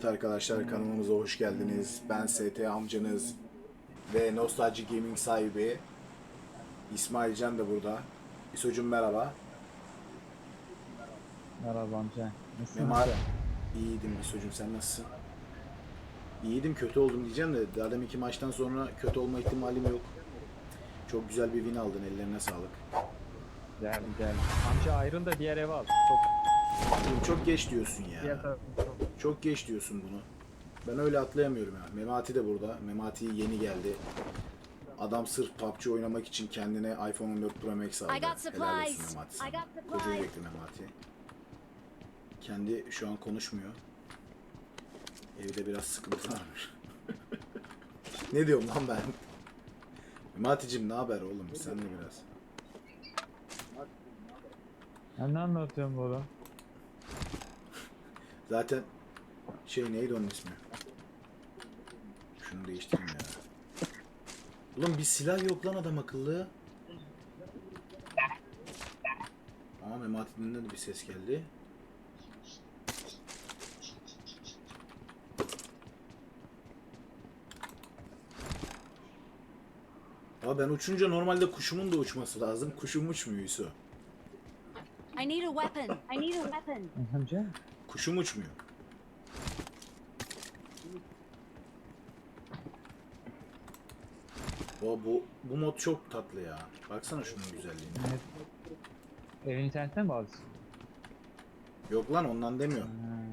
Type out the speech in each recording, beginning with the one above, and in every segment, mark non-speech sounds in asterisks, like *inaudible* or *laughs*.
Evet arkadaşlar kanalımıza hoş geldiniz. Ben ST amcanız ve Nostalji Gaming sahibi İsmail Can da burada. İso'cum merhaba. Merhaba amca. Nasılsın? Memar. İyiydim İso'cum sen nasılsın? İyiydim kötü oldum diyeceğim de daha demin iki maçtan sonra kötü olma ihtimalim yok. Çok güzel bir win aldın ellerine sağlık. Gel gel. Amca ayrıl da diğer eve al. Çok Oğlum çok geç diyorsun diğer ya. çok. Çok geç diyorsun bunu. Ben öyle atlayamıyorum ya. Memati de burada. Memati yeni geldi. Adam sırf PUBG oynamak için kendine iPhone 14 Pro Max aldı. I got Helal olsun supplies. Memati sana. Koca yürekli Memati. Kendi şu an konuşmuyor. Evde biraz sıkıntı varmış. *laughs* ne diyorum lan ben? Memati'cim ne haber oğlum? Sen de biraz. Ya ne anlatıyorsun bu oğlum? Zaten şey neydi onun ismi? Şunu değiştireyim ya. Ulan bir silah yok lan adam akıllı. Aa Memati'nin de bir ses geldi. Aa ben uçunca normalde kuşumun da uçması lazım. Kuşum uçmuyor Yusuf. I need a weapon. I need a weapon. Amca? Kuşum uçmuyor. O bu bu mod çok tatlı ya. Baksana şunun güzelliğine. Evet. Evin internetten mi bağlısın? Yok lan ondan demiyorum.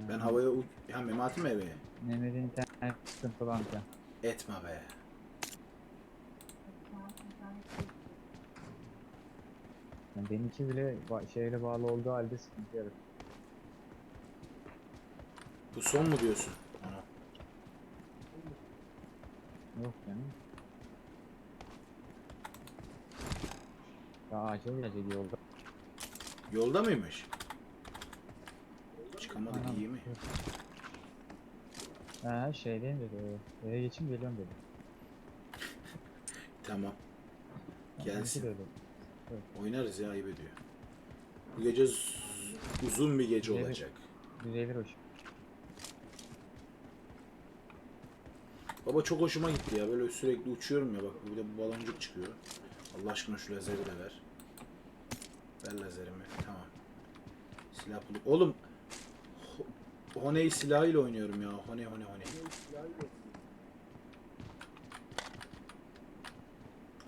Ben havaya uç... Ha Memati mi eve? Mehmet'in internet sıkıntılı amca. Etme be. Yani benimki bile ba- şeyle bağlı olduğu halde sıkıntı yaratıyor. Bu son mu diyorsun? Ana. Yok canım. Acil gelecek yolda. Yolda mıymış? Çıkamadık Aha. iyi mi? Ha şeydeyim dedi. o. Eve geçeyim geliyorum dedi. *laughs* Tamam. Gelsin. de öyle. Oynarız ya ayıp ediyor. Bu gece z- uzun bir gece Evet. olacak. Düzelir hoş. Baba çok hoşuma gitti ya. Böyle sürekli uçuyorum ya bak. Bir de bu baloncuk çıkıyor. Allah aşkına şu lazeri de ver. Ver lazerimi. Tamam. Silah bulduk. Oğlum Ho- Honey silahıyla oynuyorum ya. Honey honey honey.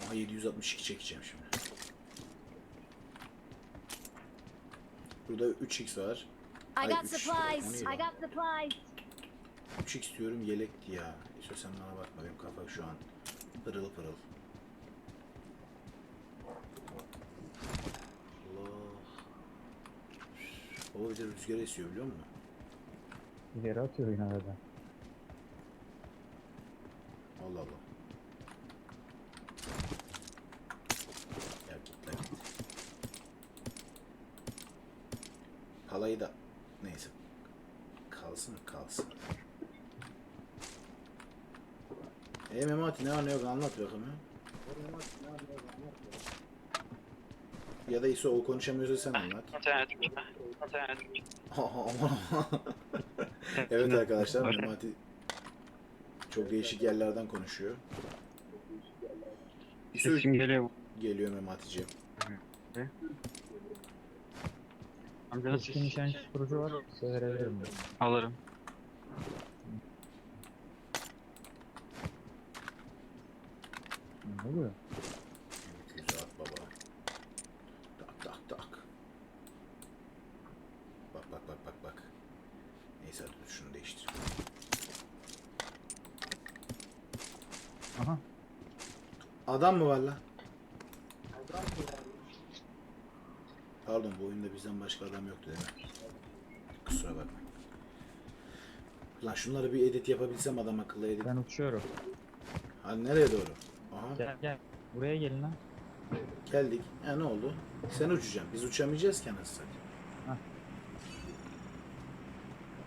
Aha 762 çekeceğim şimdi. Burada 3x var. I got supplies. I got supplies. 3x diyorum yelekti ya. Sen bana bakma benim kafa şu an pırıl pırıl. Allah. Baba bir de rüzgar esiyor biliyor musun? İleri atıyor yine arada. Allah Allah. Ya git lan git. Palayı da neyse. Kalsın kalsın. E Memati ne var ne yok anlat bakalım ya. Ya da İso o konuşamıyorsa sen anlat. İnternet. İnternet. *laughs* Evet arkadaşlar Memati çok değişik yerlerden konuşuyor. Sesim geliyor. geliyor Memati'ciğim. Amca nasıl Eski nişancı kurucu var. Size verebilirim. ben. alırım. Ne oluyor? Güzel baba. Tak tak tak. Bak bak bak bak bak. Neyse dur şunu değiştir. Aha. Adam mı var lan? Pardon bu oyunda bizden başka adam yoktu değil mi? Kusura bakma. Lan şunları bir edit yapabilsem adam akıllı edit. Ben uçuyorum. Hadi nereye doğru? Aha Gel gel. Buraya gelin lan. geldik. Ya ne oldu? Sen uçacaksın. Biz uçamayacağız ki anasını satayım.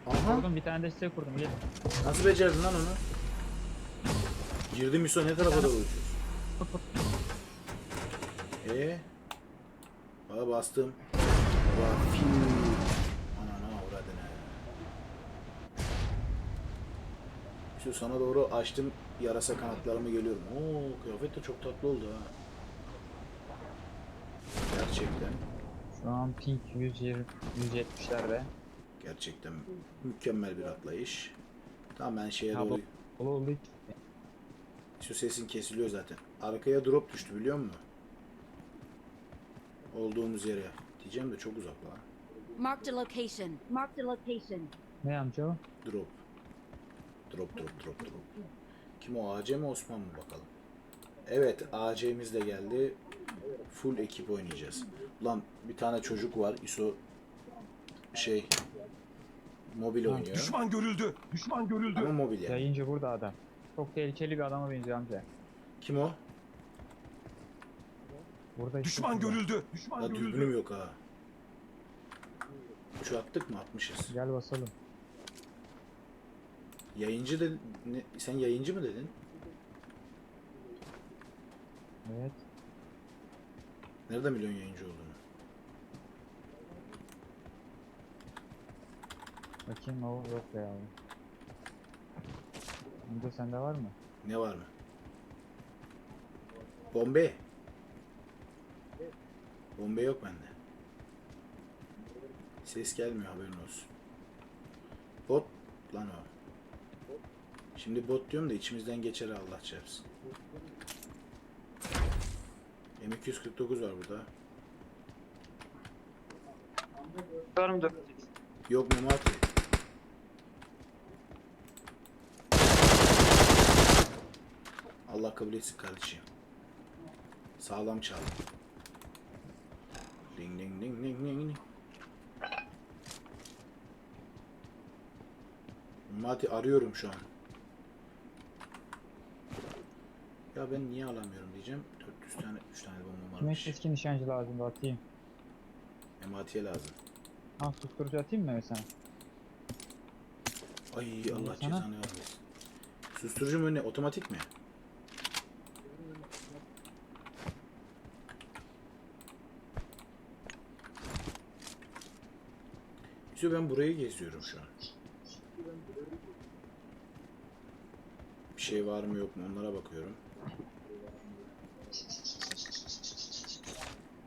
Aha. Kurdum bir tane de size kurdum. Gelin. Nasıl becerdin lan onu? Girdim Yusuf ne tarafa doğru uçuyorsun? *laughs* Ee? Baba bastım. Baba fiu. Anana uğradın he. Şu sana doğru açtım yarasa kanatlarımı geliyorum. Oo kıyafet de çok tatlı oldu ha. Gerçekten. Şu an pink 120 170'lerde. Gerçekten mükemmel bir atlayış. Tamam ben şeye doğru... Oldu. Şu sesin kesiliyor zaten. Arkaya drop düştü biliyor musun? Olduğumuz yere. Diyeceğim de çok uzak lan. Marked a location. Marked a location. Ne amca o? Drop. Drop drop drop drop. Kim o AC mi Osman mı bakalım. Evet AC'miz de geldi. Full ekip oynayacağız. Ulan bir tane çocuk var. ISO şey mobil oynuyor. Düşman görüldü. Düşman görüldü. Ama mobil yani. Yayıncı burada adam. Çok tehlikeli bir adama benziyor amca. Kim o? Burada Düşman görüldü. Düşman La görüldü. dürbünüm yok ha. Şu attık mı? Atmışız. Gel basalım. Yayıncı da ne, sen yayıncı mı dedin? Evet. Nereden biliyorsun yayıncı olduğunu? Bakayım o yok be abi. Amca sende var mı? Ne var mı? Bombe. Bombe yok bende. Ses gelmiyor haberin olsun. Bot lan o. Şimdi bot diyorum da içimizden geçer Allah çarpsın. M249 var burada. Mı dört? Yok Memati. Allah kabul etsin kardeşim. Sağlam çal. Ding ding ding ding ding ding. Memati arıyorum şu an. Ya ben niye alamıyorum diyeceğim. 400 tane 3 tane bombam Kime varmış. keskin nişancı lazım da atayım. Memati'ye lazım. Ha susturucu atayım mı mesela? Ay Allah sana? cezanı vermesin. Susturucu mu ne? Otomatik mi? İşte ben burayı geziyorum şu an. Bir şey var mı yok mu onlara bakıyorum.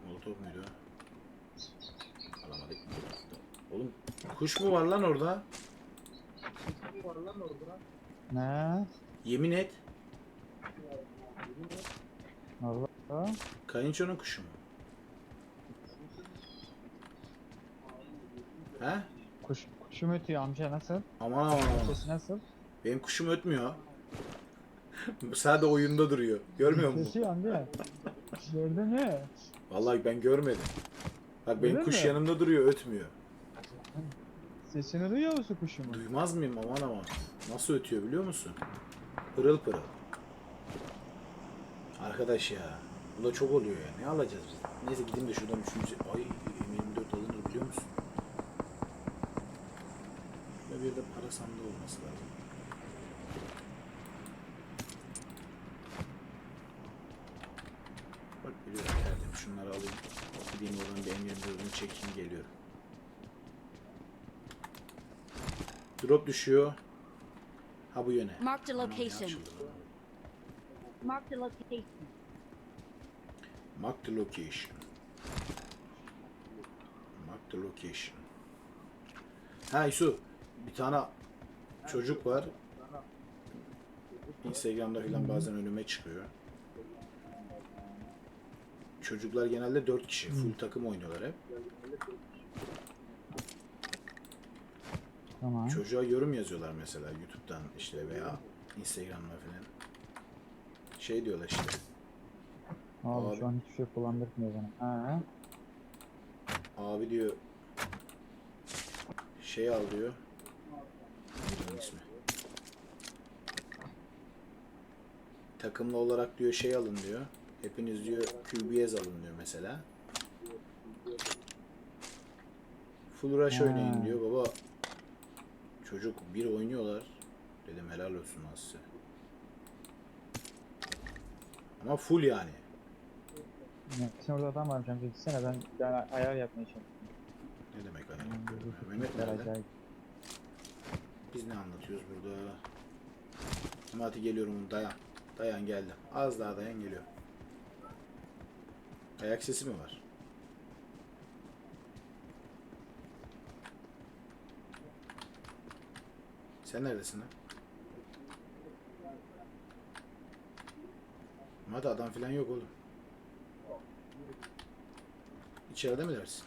Molotov muydu? Alamadık. Oğlum kuş mu var lan orada? Ne? Yemin et. Allah. Kayınçonun kuşu mu? He? Kuş, kuşum ötüyor amca nasıl? Aman aman aman. Sesi nasıl? Benim kuşum ötmüyor. *laughs* Sadece oyunda duruyor. Görmüyor musun? Sesi amca. Gördün mü? Vallahi ben görmedim. Bak benim Öyle kuş mi? yanımda duruyor, ötmüyor. Sesini duyuyor musun kuşumun? Duymaz mıyım aman aman. Nasıl ötüyor biliyor musun? Pırıl pırıl. Arkadaş ya. Bu da çok oluyor ya. Ne alacağız biz? Neyse gideyim de şuradan üçüncü... Ay M24 alınır biliyor musun? Bir de para sandığı olması lazım. Bak biliyorum geldim. Şunları alayım. Gideyim oradan bir M24'ünü çekeyim geliyorum. Drop düşüyor. Ha bu yöne. Anam ya, location. Marked a location. Mark the location. Mark the location. Ha Isu, bir tane çocuk var. Instagram'da falan bazen önüme çıkıyor. Çocuklar genelde 4 kişi. Full takım oynuyorlar hep. Tamam. Çocuğa yorum yazıyorlar mesela YouTube'dan işte veya Instagram'da falan. Şey diyorlar işte. Abi, Abi. şu an hiçbir şey kullandırmıyor bana. Ha. Abi diyor şey al diyor. İsmi? Takımlı olarak diyor şey alın diyor. Hepiniz diyor QBS alın diyor mesela. Full rush Ha. oynayın diyor baba. Çocuk bir oynuyorlar. Dedim helal olsun size. Ama full yani. Ne? Şimdi orada adam varmış amca gitsene ben tane ayar yapmaya çalışıyorum. Ne demek Hmm, ayarlıyorum ya? bu Mehmet nerede? acayip. Biz ne anlatıyoruz burada? Memati geliyorum dayan. Dayan geldim. Az daha dayan geliyor. Ayak sesi mi var? Sen neredesin lan? Hadi adam falan yok oğlum. İçeride mi dersin?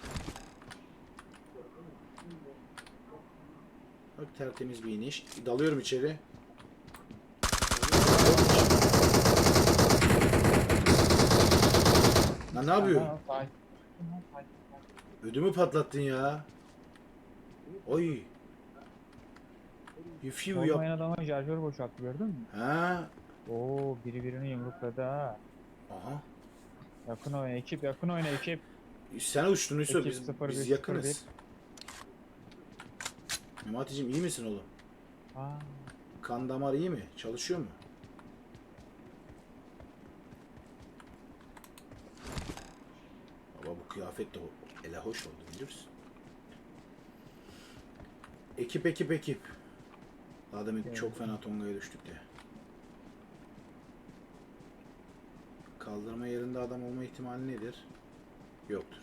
Bak tertemiz bir iniş. Dalıyorum içeri. Lan ne yapıyorsun? Ödümü patlattın ya. Oy. Bir fiu yap. Olmayan adama şarjör boşalttı gördün mü? Ha. Oo biri birini yumrukladı ha. Aha. Yakın oyna ekip yakın oyna ekip. Sen uçtun Yusuf biz, biz yakınız. 1. Fatih'cim iyi misin oğlum? Aa. Kan damar iyi mi? Çalışıyor mu? Baba bu kıyafet de ele hoş oldu bilir misin? Ekip ekip ekip. Daha demin evet. çok fena tongaya düştük de. Kaldırma yerinde adam olma ihtimali nedir? Yoktur.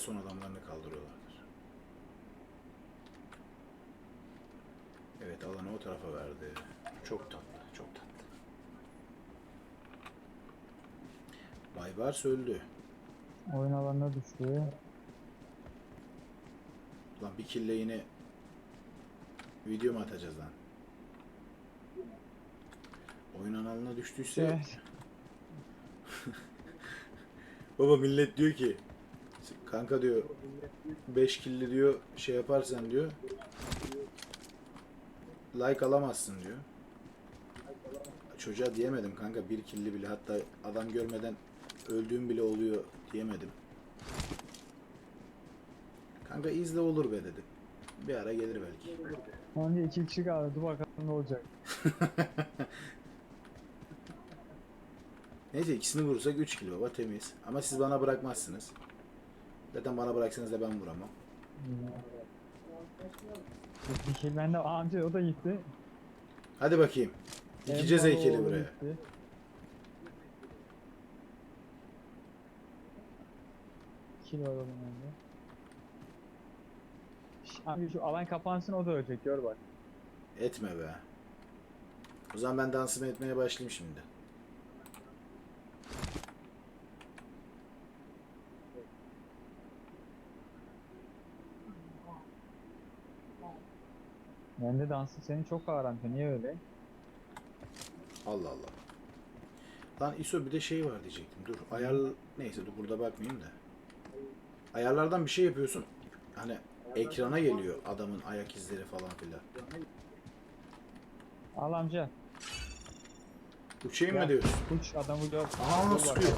Son adamlarını kaldırıyorlardır. Evet alanı o tarafa verdi. Çok tatlı, çok tatlı. Baybars öldü. oyun alanına düştü. Lan bir kille yine video mu atacağız lan? Oyun analına düştüyse Evet. *laughs* baba millet diyor ki kanka diyor 5 killi diyor şey yaparsan diyor like alamazsın diyor. Çocuğa diyemedim kanka bir killi bile hatta adam görmeden öldüğüm bile oluyor diyemedim. Kanka izle olur be dedi. Bir ara gelir belki. Önce iki kişi kaldı dur bakalım ne olacak. *laughs* Neyse ikisini vurursak 3 kilo baba temiz. Ama siz bana bırakmazsınız. Zaten bana bıraksanız da ben vuramam. Bir şey bende amca o da gitti. Hadi bakayım. Dikeceğiz Elmalı heykeli buraya. gitti. Kilo alalım önce. Abi şu alan kapansın o da ölecek gör bak. Etme be. O zaman ben dansımı etmeye başlayayım şimdi. Bende dansı senin çok ağır amca niye öyle? Allah Allah. Lan ISO bir de şey var diyecektim. Dur ayar neyse dur burada bakmayayım da. Ayarlardan bir şey yapıyorsun. Hani ekrana geliyor adamın ayak izleri falan filan. Al amca. Uçayım mı diyorsun? Uç adamı gör. Aa sıkıyor.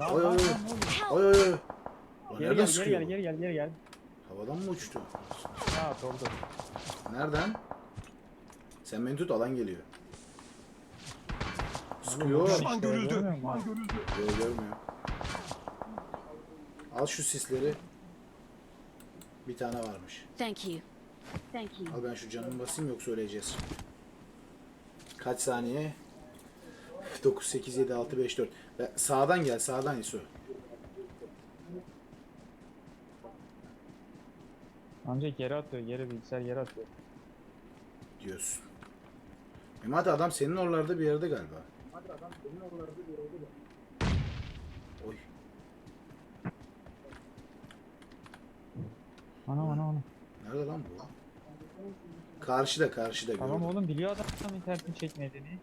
Lan Oy, oy, oy. Oy oy Geri gel geri gel geri gel geri gel. Havadan mı uçtu? Ha oldu. Nereden? Sen beni tut alan geliyor. Sıkıyor. Düşman görüldü. Düşman görüldü. Yo, görmüyor. Al şu sisleri. Bir tane varmış. Thank you. Thank you. Al ben şu canımı basayım yoksa öleceğiz. Kaç saniye? 9, 8, 7, 6, 5, 4. Ve sağdan gel sağdan İso. Amca geri atıyor geri bilgisayar geri atıyor. diyorsun. Memati adam senin oralarda bir yerde galiba. Oy. Ana ana ana. Nerede lan bu? Karşıda karşıda Tamam gördüm. oğlum biliyor adam internetin çekmediğini.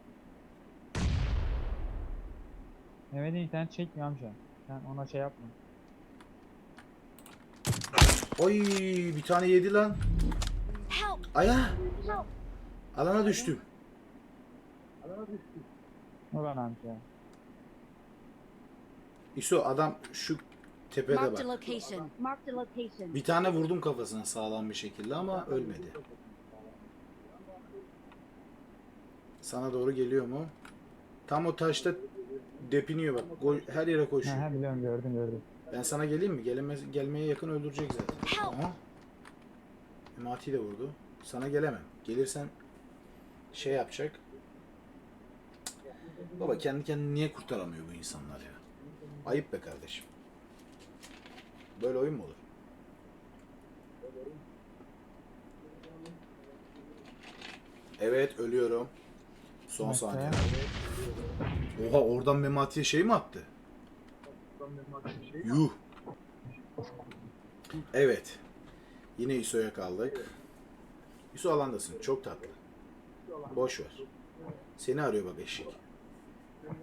Mehmet'in internet çekmiyor amca. Sen ona şey yapma. Oy bir tane yedi lan. Aya Help! alana düştüm. Ulan amca. İso adam şu tepede bak. Bir tane vurdum kafasına sağlam bir şekilde ama ölmedi. Sana doğru geliyor mu? Tam o taşta depiniyor bak. Her yere koşuyor. ha biliyorum gördüm gördüm. Ben sana geleyim mi? Gelemez, gelmeye yakın öldürecek zaten. Aha. Memati de vurdu. Sana gelemem. Gelirsen şey yapacak. Baba kendi kendini niye kurtaramıyor bu insanlar ya? Ayıp be kardeşim. Böyle oyun mu olur? Evet ölüyorum. Son saniye. Oha oradan Memati'ye şey mi attı? Yuh. Evet. Yine İso'ya kaldık. İso alandasın. Çok tatlı. Boş ver. Seni arıyor bak eşek.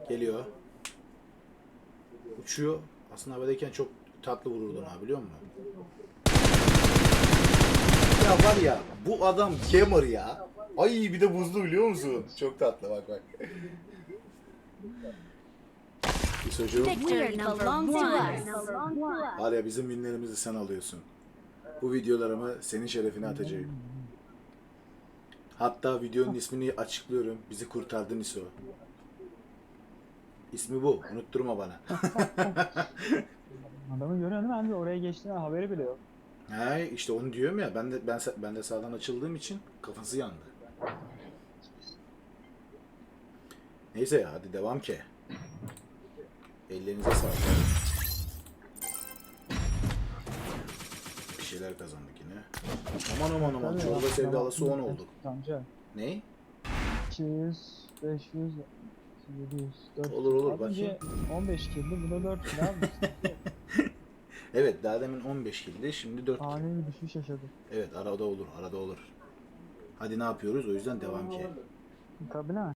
Geliyor. Uçuyor. Aslında havadayken çok tatlı vururdun ha biliyor musun? Ya var ya bu adam gamer ya. Ay bir de buzlu biliyor musun? Çok tatlı bak bak. İso'cuğum. Victory belongs to us. Var ya bizim winlerimizi sen alıyorsun. Bu videolarımı senin şerefine atacağım. Hatta videonun ismini açıklıyorum. Bizi kurtardın İso. İsmi bu. Unutturma bana. *laughs* Adamı görüyorsun değil mi? Hani oraya geçtiğinden haberi bile yok. He işte onu diyorum ya. Ben de ben ben de sağdan açıldığım için kafası yandı. Neyse ya hadi devam ki. Ellerinize sağlık. Bir şeyler kazandık yine. Aman aman aman çorba sevdalısı 10 baktığında olduk. Amca Ne? 200, 500, 700, 400. Olur, olur, önce 15 kildi, bu da 4 kilo abi. *laughs* Evet daha demin 15 kildi şimdi 4 Ani bir düşüş yaşadı. Evet arada olur arada olur. Hadi ne yapıyoruz o yüzden devam ki. Tabii ne?